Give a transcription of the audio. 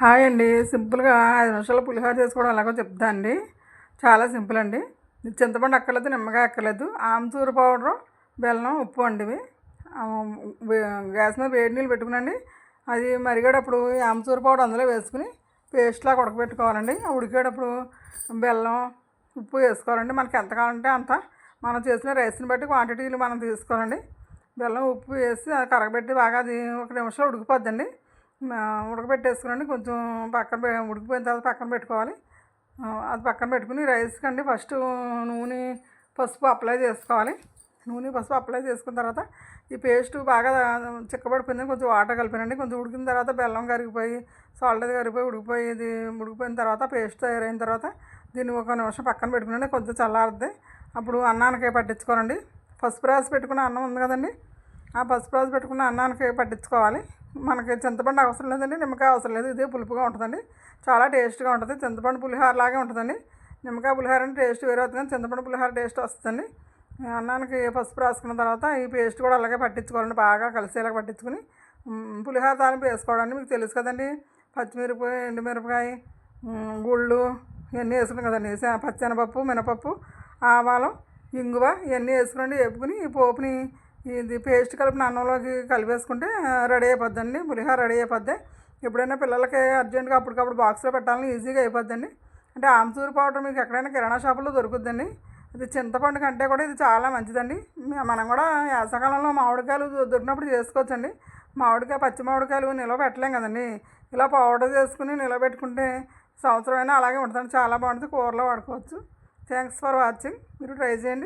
Hi అండి. సింపుల్గా ఐదు నిమిషాలు పులిహోర చేసుకోవడం ఎలాగో చెప్తా అండి. చాలా సింపుల్ అండి. చింతపండు అక్కర్లేదు నిమ్మకాయ అక్కర్లేదు. ఆమ్చూరు పౌడరు బెల్లం ఉప్పు అండి ఇవి. గ్యాస్ మీద వేడి నీళ్ళు పెట్టుకునండి. అది మరిగేటప్పుడు ఆమ్చూరు పౌడర్ అందులో వేసుకుని పేస్ట్లా ఉడకబెట్టుకోవాలండి. ఉడికేటప్పుడు బెల్లం ఉప్పు వేసుకోవాలండి. మనకి ఎంత కావాలంటే అంత. మనం చేసిన రైస్ని బట్టి క్వాంటిటీలు మనం తీసుకోవాలండి. బెల్లం ఉప్పు వేసి అది కరగబెట్టి బాగా అది ఒక నిమిషం ఉడికిపోద్దండి. ఉడకబెట్టేసుకునండి కొంచెం పక్కన ఉడికిపోయిన తర్వాత పక్కన పెట్టుకోవాలి. అది పక్కన పెట్టుకుని రైస్ కండి. ఫస్ట్ నూనె పసుపు అప్లై చేసుకోవాలి. నూనె పసుపు అప్లై చేసుకున్న తర్వాత ఈ పేస్ట్ బాగా చిక్కబడిపోయింది. కొంచెం వాటర్ కలిపినండి. కొంచెం ఉడికిన తర్వాత బెల్లం కరిగిపోయి సాల్ట్ అది కరిగిపోయి ఉడికిపోయి ఇది ఉడికిపోయిన తర్వాత పేస్ట్ తయారైన తర్వాత దీన్ని ఒక నిమిషం పక్కన పెట్టుకునండి. కొంచెం చల్లారుద్ది అప్పుడు అన్నానికి పట్టించుకోనండి. పసుపు రాసి పెట్టుకున్న అన్నం ఉంది కదండి. ఆ పసుపు రాసి పెట్టుకున్న అన్నానికి పట్టించుకోవాలి. మనకి చింతపండు అవసరం లేదండి. నిమ్మకాయ అవసరం లేదు. ఇదే పులుపుగా ఉంటుందండి. చాలా టేస్ట్గా ఉంటుంది. చింతపండు పులిహోర లాగే ఉంటుందండి. నిమ్మకాయ పులిహార అంటే టేస్ట్ వేరే అవుతుంది కానీ చింతపండు పులిహోర టేస్ట్ వస్తుందండి. అన్నానికి పసుపు రాసుకున్న తర్వాత ఈ పేస్ట్ కూడా అలాగే పట్టించుకోవాలండి. బాగా కలిసేలాగా పట్టించుకుని పులిహార పులిహోర తాలింపు వేసుకోవడానికి మీకు తెలుసు కదండి. పచ్చిమిరపకాయ ఎండుమిరపకాయ గుళ్ళు ఇవన్నీ వేసుకున్నాం కదండి. పచ్చనపప్పు మినపప్పు ఆవాలం ఇంగువ ఇవన్నీ వేసుకుని వేపుకుని ఈ పోపుని ఇది పేస్ట్ కలిపిన అన్నంలోకి కలిపేసుకుంటే రెడీ అయిపోద్దండి. పులిహోర రెడీ అయిపోద్ది. ఎప్పుడైనా పిల్లలకి అర్జెంటుగా అప్పటికప్పుడు బాక్స్లో పెట్టాలని ఈజీగా అయిపోద్దండి. అంటే ఆమ్చూరు పౌడర్ మీకు ఎక్కడైనా కిరాణా షాపులో దొరుకుద్దండి. ఇది చింతపండు కంటే కూడా ఇది చాలా మంచిదండి. మనం కూడా వేసవకాలంలో మామిడికాయలు దొరికినప్పుడు చేసుకోవచ్చండి. మామిడికాయ పచ్చి మామిడికాయలు నిల్వ పెట్టలేం కదండి. ఇలా పౌడర్ చేసుకుని నిల్వ పెట్టుకుంటే అలాగే ఉంటుందండి. చాలా బాగుంటుంది. కూరలో వాడుకోవచ్చు. Thanks for watching. మీరు ట్రై చేయండి.